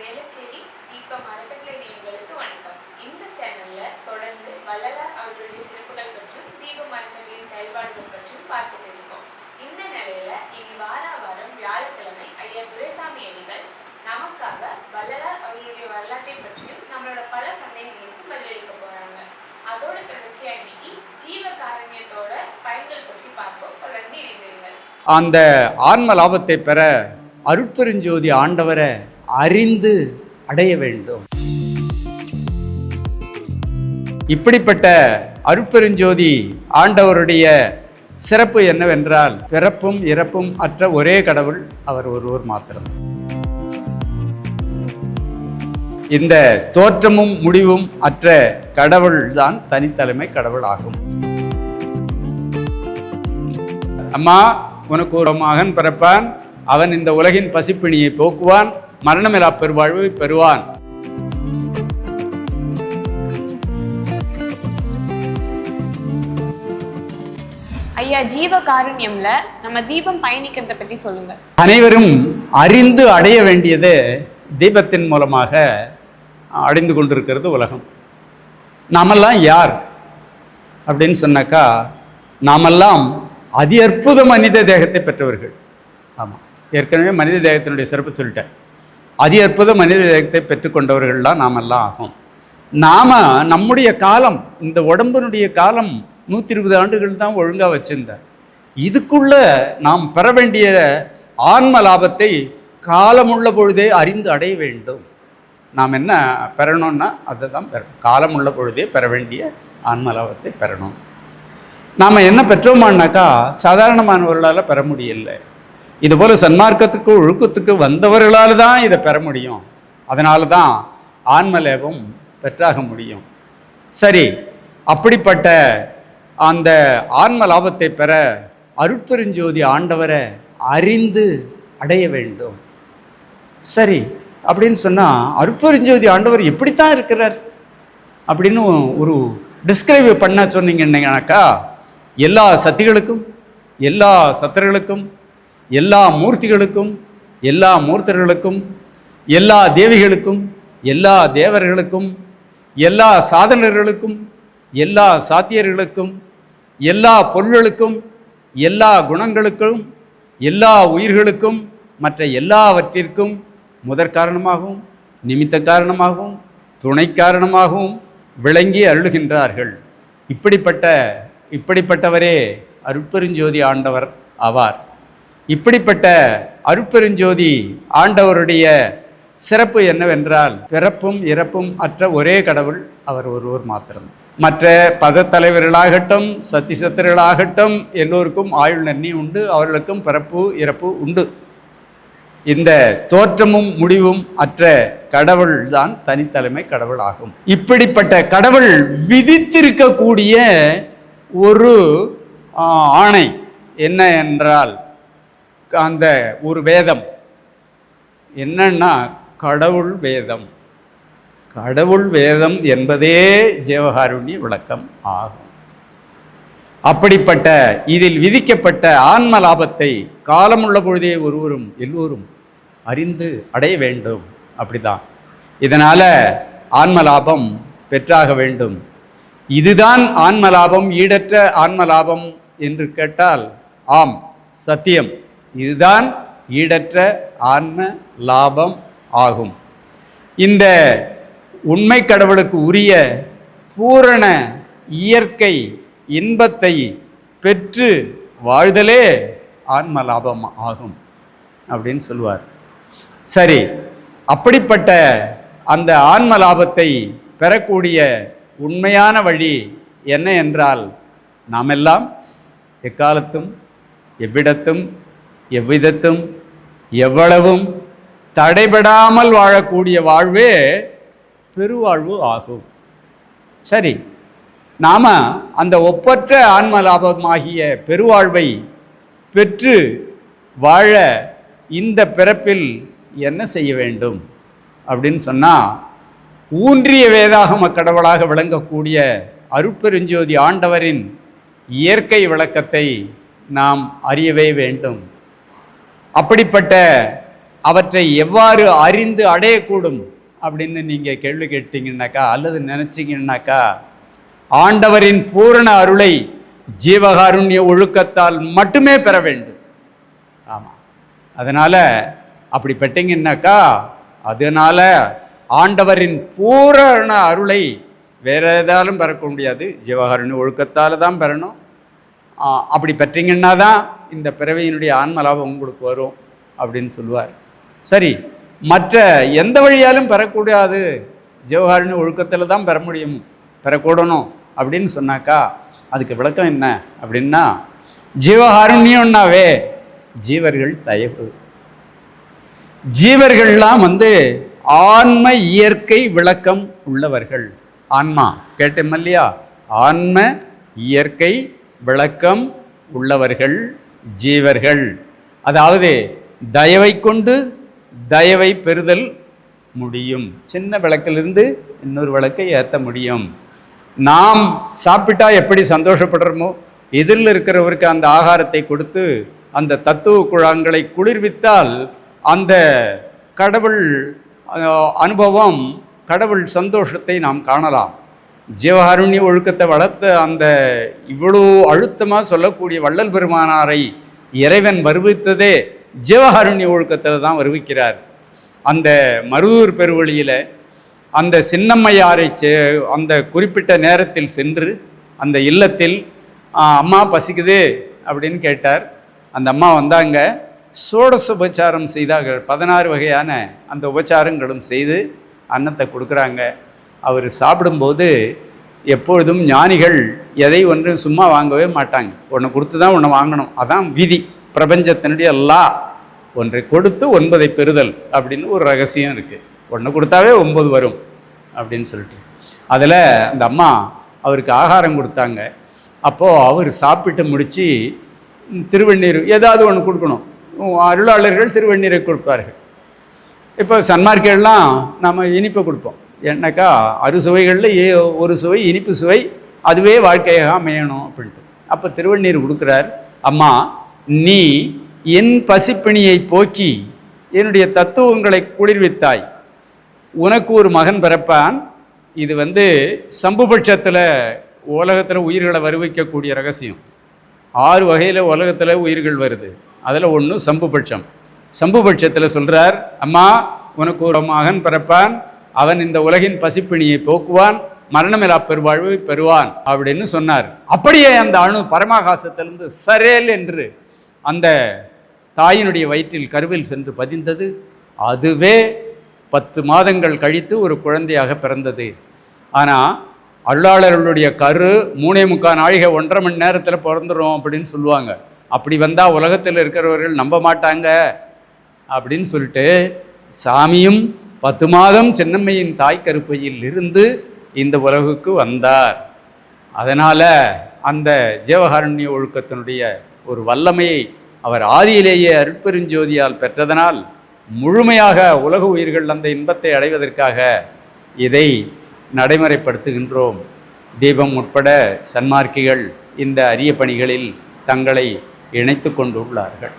வேளச்சேரி தீபம் அறக்கட்டளை நேயர்களுக்கு வணக்கம். இந்த சேனல்ல தொடர்ந்து வள்ளலார் அவர்களுடைய சிறப்புகள் பற்றியும் தீபம் அறக்கட்டளையின் செயல்பாடுகள் பற்றியும் பார்த்துட்டு இருக்கோம். இந்த நிலையில இனி வார வாரம் வியாழக்கிழமை ஐயா துரைசாமி அணிகள் நமக்காக வள்ளலார் அவர்களுடைய வரலாற்றை பற்றியும் நம்மளோட பல சந்தேகங்களுக்கு பதிலளிக்க போறாங்க. அதோட தொடர்ச்சியா இன்னைக்கு ஜீவ காரண்யத்தோட பயன்கள் பற்றி பார்ப்போம். தொடர்ந்து இணைந்திருங்கள். அந்த ஆன்ம லாபத்தை பெற அருட்பெருஞ்சோதி ஆண்டவரை அறிந்து அடைய வேண்டும். இப்படிப்பட்ட அருட்பெருஞ்சோதி ஆண்டவருடைய சிறப்பு என்னவென்றால் பிறப்பும் இறப்பும் அற்ற ஒரே கடவுள் அவர் ஒருவர் மாத்திரம். இந்த தோற்றமும் முடிவும் அற்ற கடவுள் தான் தனித்தலைமை கடவுள் ஆகும். அம்மா உனக்கு ஒரு மகன் பிறப்பான். அவன் இந்த உலகின் பசிப்பிணியை போக்குவான். மரணமில்லா பெருவாழ்வை பெறுவான். ஐயா ஜீவ காருண்யம்ல நம்ம தீபம் பயணிக்கிறத பத்தி சொல்லுங்க. அனைவரும் அறிந்து அடைய வேண்டியது தீபத்தின் மூலமாக அடைந்து கொண்டிருக்கிறது உலகம். நாமெல்லாம் யார்? அப்படின்னு சொன்னாக்கா நாமெல்லாம் அதி அற்புத மனித தேகத்தை பெற்றவர்கள். ஆமாம் ஏற்கனவே மனித தேகத்தினுடைய சிறப்பு சொல்லிட்டேன். அதி அற்புத மனித தேகத்தை பெற்றுக்கொண்டவர்கள்லாம் நாமெல்லாம் ஆகும். நாம் நம்முடைய காலம் இந்த உடம்பினுடைய காலம் நூற்றி இருபது ஆண்டுகள் தான் ஒழுங்காக வச்சுருந்தேன் இதுக்குள்ளே நாம் பெற வேண்டிய ஆன்ம லாபத்தை காலமுள்ள பொழுதே அறிந்து அடைய வேண்டும். நாம் என்ன பெறணும்னா அதை தான் பெறணும் காலமுள்ள பொழுதே பெற வேண்டிய ஆன்ம லாபத்தை பெறணும். நாம் என்ன பெற்றோமானாக்கா சாதாரணமானவர்களால் பெற முடியல. இதுபோல் சன்மார்க்கத்துக்கு ஒழுக்கத்துக்கு வந்தவர்களால் தான் இதை பெற முடியும். அதனால தான் ஆன்மலேபம் பெற்றாக முடியும். சரி அப்படிப்பட்ட அந்த ஆன்ம லாபத்தை பெற அருட்பெருஞ்சோதி ஆண்டவரை அறிந்து அடைய வேண்டும். சரி அப்படின்னு சொன்னால் அருட்பெருஞ்சோதி ஆண்டவர் எப்படித்தான் இருக்கிறார்? அப்படின்னு ஒரு டிஸ்கிரைப் பண்ண சொன்னீங்கன்னாக்கா எல்லா சக்திகளுக்கும் எல்லா சத்தர்களுக்கும் எல்லா மூர்த்திகளுக்கும் எல்லா மூர்த்தர்களுக்கும் எல்லா தேவிகளுக்கும் எல்லா தேவர்களுக்கும் எல்லா சாதனர்களுக்கும் எல்லா சாத்தியர்களுக்கும் எல்லா பொருள்களுக்கும் எல்லா குணங்களுக்கும் எல்லா உயிர்களுக்கும் மற்ற எல்லாவற்றிற்கும் முதற் காரணமாகவும் நிமித்த காரணமாகவும் துணை காரணமாகவும் விளங்கி அருளுகின்றார்கள். இப்படிப்பட்ட இப்படிப்பட்டவரே அருட்பெருஞ்சோதி ஆண்டவர் ஆவார். இப்படிப்பட்ட அருட்பெருஞ்சோதி ஆண்டவருடைய சிறப்பு என்னவென்றால் பிறப்பும் இறப்பும் அற்ற ஒரே கடவுள் அவர் ஒருவர் மாத்திரம். மற்ற பதத்தலைவர்களாகட்டும் சத்திசத்திரர்களாகட்டும் எல்லோருக்கும் ஆயுள் நன்னி உண்டு அவர்களுக்கும் பிறப்பு இறப்பு உண்டு. இந்த தோற்றமும் முடிவும் அற்ற கடவுள் தான் தனித்தலைமை கடவுள் ஆகும் இப்படிப்பட்ட கடவுள் விதித்திருக்கக்கூடிய ஒரு ஆணை என்ன என்றால் அந்த ஒரு வேதம். என்னன்னா கடவுள் வேதம். கடவுள் வேதம் என்பதே ஜீவகாருண்ய விளக்கம் ஆகும். அப்படிப்பட்ட இதில் விதிக்கப்பட்ட ஆன்ம லாபத்தை காலமுள்ள பொழுதே ஒருவரும் எல்லோரும் அறிந்து அடைய வேண்டும். அப்படிதான். இதனால் ஆன்ம லாபம் பெற்றாக வேண்டும். இதுதான் ஆன்ம லாபம் ஈடற்ற ஆன்ம லாபம் என்று கேட்டால் ஆம் சத்தியம். இதுதான் ஈடற்ற ஆன்ம லாபம் ஆகும். இந்த உண்மை கடவுளுக்கு உரிய பூரண இயற்கை இன்பத்தை பெற்று வாழ்தலே ஆன்ம லாபம் ஆகும் அப்படின்னு சொல்லுவார். சரி அப்படிப்பட்ட அந்த ஆன்ம லாபத்தை பெறக்கூடிய உண்மையான வழி என்ன என்றால் நாமெல்லாம் எக்காலத்தும் எவ்விடத்தும் எவ்விதத்தும் எவ்வளவும் தடைபடாமல் வாழக்கூடிய வாழ்வே பெருவாழ்வு ஆகும். சரி நாம் அந்த ஒப்பற்ற ஆன்ம லாபமாகிய பெருவாழ்வை பெற்று வாழ இந்த பிறப்பில் என்ன செய்ய வேண்டும்? அப்படின்னு சொன்னால் ஊன்றிய வேதாகம கடவுளாக விளங்கக்கூடிய அருட்பெருஞ்சோதி ஆண்டவரின் இயற்கை விளக்கத்தை நாம் அறியவே வேண்டும். அப்படிப்பட்ட அவற்றை எவ்வாறு அறிந்து அடையக்கூடும் அப்படின்னு நீங்கள் கேள்வி கேட்டீங்கன்னாக்கா அல்லது நினச்சிங்கன்னாக்கா ஆண்டவரின் பூரண அருளை ஜீவகாருண்ய ஒழுக்கத்தால் மட்டுமே பெற வேண்டும். ஆமாம் அதனால் அப்படி பெட்டிங்கன்னாக்கா அதனால் ஆண்டவரின் பூரண அருளை வேற ஏதாலும் பெறக்க முடியாது. ஜீவகாருண்ய ஒழுக்கத்தால் தான் பெறணும். ஆ, அப்படி பெற்றீங்கன்னா தான் இந்த பிறவியினுடைய ஆன்மலாபம் உங்களுக்கு வரும் அப்படின்னு சொல்லுவார். சரி மற்ற எந்த வழியாலும் பெறக்கூடாது. ஜவஹர்னு ஒழுக்கத்தில் தான் பெற முடியும் பெறக்கூடணும் அப்படின்னு சொன்னாக்கா அதுக்கு விளக்கம் என்ன அப்படின்னா ஜீவகாருண்யம்னாவே ஜீவர்கள் தயவு. ஜீவர்கள்லாம் வந்து ஆன்ம இயற்கை விளக்கம் உள்ளவர்கள். ஆன்மா கேட்டோம் இல்லையா? ஆன்ம இயற்கை விளக்கம் உள்ளவர்கள். ஜீவர்கள். அதாவது தயவை கொண்டு தயவை பெறுதல் முடியும். சின்ன விளக்கிலிருந்து இன்னொரு விளக்கை ஏற்ற முடியும். நாம் சாப்பிட்டா எப்படி சந்தோஷப்படுறோமோ எதிரில் இருக்கிறவருக்கு அந்த ஆகாரத்தை கொடுத்து அந்த தத்துவ குழாங்களை குளிர்வித்தால் அந்த கடவுள் அனுபவம் கடவுள் சந்தோஷத்தை நாம் காணலாம். ஜீவகாருண்ய ஒழுக்கத்தை வளர்த்த அந்த இவ்வளோ அழுத்தமாக சொல்லக்கூடிய வள்ளல் பெருமானாரை இறைவன் வருவித்ததே ஜீவகாருண்ய ஒழுக்கத்தில் தான் வருவிக்கிறார். அந்த மருதூர் பெருவழியில் அந்த சின்னம்மையாரை செ அந்த குறிப்பிட்ட நேரத்தில் சென்று அந்த இல்லத்தில் அம்மா பசிக்குது அப்படின்னு கேட்டார். அந்த அம்மா வந்தாங்க. சோடச உபச்சாரம் செய்தார்கள். பதினாறு வகையான அந்த உபச்சாரங்களும் செய்து அன்னத்தை கொடுக்குறாங்க. அவர் சாப்பிடும்போது எப்பொழுதும் ஞானிகள் எதை ஒன்று சும்மா வாங்கவே மாட்டாங்க. ஒன்று கொடுத்து தான் ஒன்று வாங்கணும். அதான் விதி. பிரபஞ்சத்தினுடைய லா. ஒன்றை கொடுத்து ஒன்பதை பெறுதல் அப்படின்னு ஒரு ரகசியம் இருக்குது ஒன்று கொடுத்தாவே ஒன்பது வரும் அப்படின்னு சொல்லிட்டு. அதில் அந்த அம்மா அவருக்கு ஆகாரம் கொடுத்தாங்க. அப்போது அவர் சாப்பிட்டு முடித்து திருவண்ணீர் ஏதாவது ஒன்று கொடுக்கணும். அருளாளர்கள் திருவண்ணீரை கொடுப்பார்கள். இப்போ சன்மார்க்கெல்லாம் நம்ம இனிப்பை கொடுப்போம். என்னக்கா அறுசுவைகளில் ஏ ஒரு சுவை இனிப்பு சுவை அதுவே வாழ்க்கையாக அமையணும் அப்படின்ட்டு. அப்போ திருவண்ணீர் கொடுக்குறார் அம்மா நீ என் பசிப்பிணியை போக்கி என்னுடைய தத்துவங்களை குளிர்வித்தாய். உனக்கு ஒரு மகன் பிறப்பான். இது வந்து சம்புபட்சத்தில் உலகத்தில் உயிர்களை வருவிக்கக்கூடிய ரகசியம். ஆறு வகையில் உலகத்தில் உயிர்கள் வருது. அதில் ஒன்று சம்புபட்சம். சம்புபட்சத்தில் சொல்கிறார் அம்மா உனக்கு ஒரு மகன் பிறப்பான். அவன் இந்த உலகின் பசிப்பிணியை போக்குவான் மரணமில்லா பெருவாழ்வை பெறுவான் அப்படின்னு சொன்னார். அப்படியே அந்த அணு பரமாகாசத்திலிருந்து சரேல் என்று அந்த தாயினுடைய வயிற்றில் கருவில் சென்று பதிந்தது. அதுவே பத்து மாதங்கள் கழித்து ஒரு குழந்தையாக பிறந்தது. ஆனால் அருளாளர்களுடைய கரு மூணே முக்கால் நாழிகை ஒன்றரை மணி நேரத்தில் பிறந்துடும் அப்படின்னு சொல்லுவாங்க. அப்படி வந்தால் உலகத்தில் இருக்கிறவர்கள் நம்ப மாட்டாங்க அப்படின்னு சொல்லிட்டு சாமியும் பத்து மாதம் சின்னம்மையின் தாய் கருப்பையில் இருந்து இந்த உலகுக்கு வந்தார். அதனால் அந்த ஜீவகாருண்ய ஒழுக்கத்தினுடைய ஒரு வல்லமையை அவர் ஆதியிலேயே அருட்பெருஞ்சோதியால் பெற்றதனால் முழுமையாக உலக உயிர்கள் அந்த இன்பத்தை அடைவதற்காக இதை நடைமுறைப்படுத்துகின்றோம். தீபம் உட்பட சன்மார்க்கிகள் இந்த அரிய பணிகளில் தங்களை இணைத்து கொண்டுள்ளார்கள்.